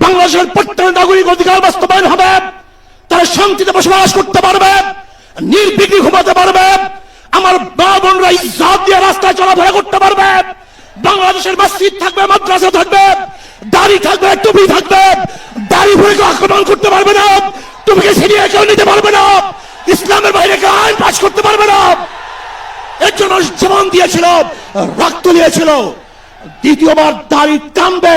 বাংলাদেশের প্রত্যেক নাগরিক অধিকার বাস্তবায়ন হবে। তারা শান্তিতে বসবাস করতে পারবে নির্বিঘ্নে ঘুমাতে পারবে। আমার মা বোনরা ইজ্জত দিয়ে রাস্তায় চলাফেরা করতে পারবে। বাংলাদেশের মসজিদ থাকবে, মাদ্রাসা থাকবে, দাড়ি থাকবে, টুপি থাকবে। দাড়ি ভরে কেউ আক্রমণ করতে পারবে না। টুপিকে ছিনিয়ে কেউ নিতে পারবে না। ইসলামের বাইরে কেউ আইন পাশ করতে পারবে না। মানুষ জীবন দিয়েছিল, রক্ত দিয়েছিল। দ্বিতীয়বার দাড়ি টানবে।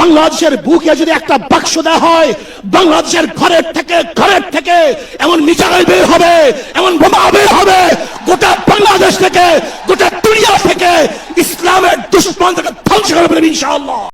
বাংলাদেশের বুকে যদি একটা বাক্স দেওয়া হয়, বাংলাদেশের ঘরের থেকে ঘরের থেকে এমন মিসাইল বের হবে, এমন বোমা বের হবে, গোটা বাংলাদেশ থেকে, গোটা দুনিয়া থেকে ইসলামের দুশ্মন থেকে ধ্বংস করে ইনশাআল্লাহ।